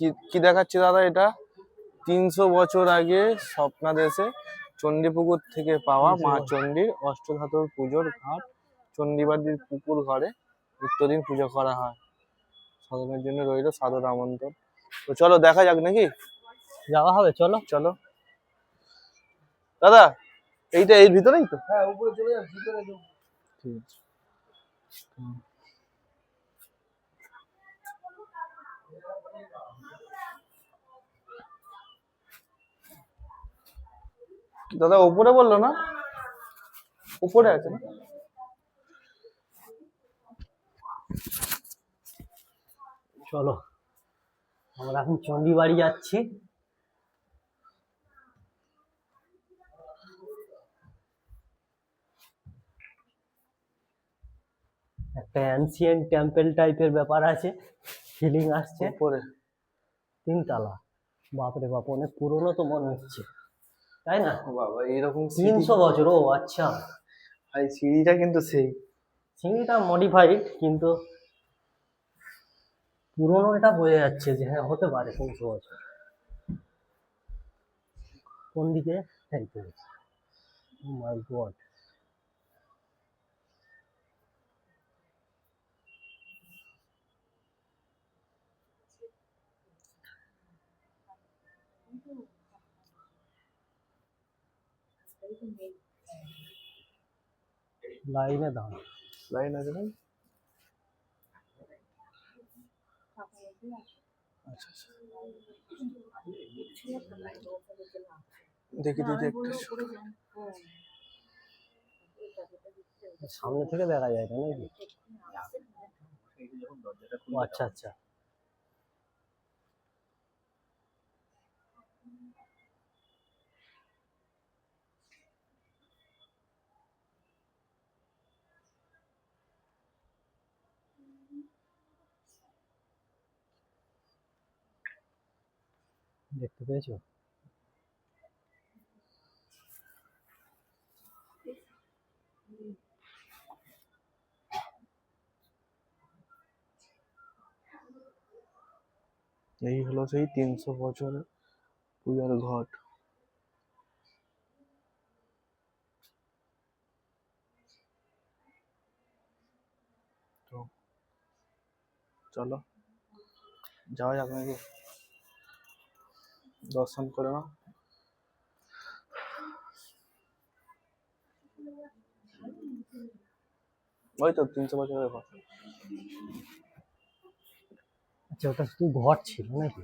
কি কি দেখাচ্ছে দাদা এটা? তিনশো বছর আগে স্বপ্নাদেশে চণ্ডীপুকুর থেকে পাওয়া মা চণ্ডীর অষ্টধাতুর পুজোর ঘাট। চণ্ডীবাড়ির পুকুর ঘরে নিত্যদিন পুজো করা হয়। সাধনের জন্য রইল সাদর আমন্ত্রণ। তো চলো দেখা যাক নাকি? যাওয়া হবে চলো। চলো। দাদা এইটা এর ভিতরেই তো? হ্যাঁ উপরে চলে যান ভিতরে ঠিক আছে। দাদা উপরে বলল না? উপরে আছে না? চলো আমরা এখন চণ্ডীবাড়ি যাচ্ছি। একটা অ্যানসিয়েন্ট টেম্পল টাইপের ব্যাপার আছে ফিলিং আসছে। উপরে। তিনতলা। বাপরে বাপ অনেক পুরনো তো মনে হচ্ছে। তাই না? বাবা এরকম তিনশো বছর ও আচ্ছা। ভাই সিঁড়িটা কিন্তু সেই। সিঁড়িটা মডিফাইড কিন্তু পুরনো এটা বোঝা যাচ্ছে যে হ্যাঁ হতে পারে তিনশো বছর। কোন দিকে? এই তো। মাই গড লাইনে দাঁড়া লাইন আছে না আচ্ছা আচ্ছা দেখি দিদি একটা সামনে থেকে দেখা যায় না নাকি ও আচ্ছা আচ্ছা দেখতে পেয়েছ? এই হলো সেই তিনশো বছরের পূজার ঘট। তো চলো যাওয়া যাক নাকি? দর্শন করে নাও। ওই তো তিনশো বছরের ঘর আচ্ছা ওটা শুধু ঘর ছিল নাকি।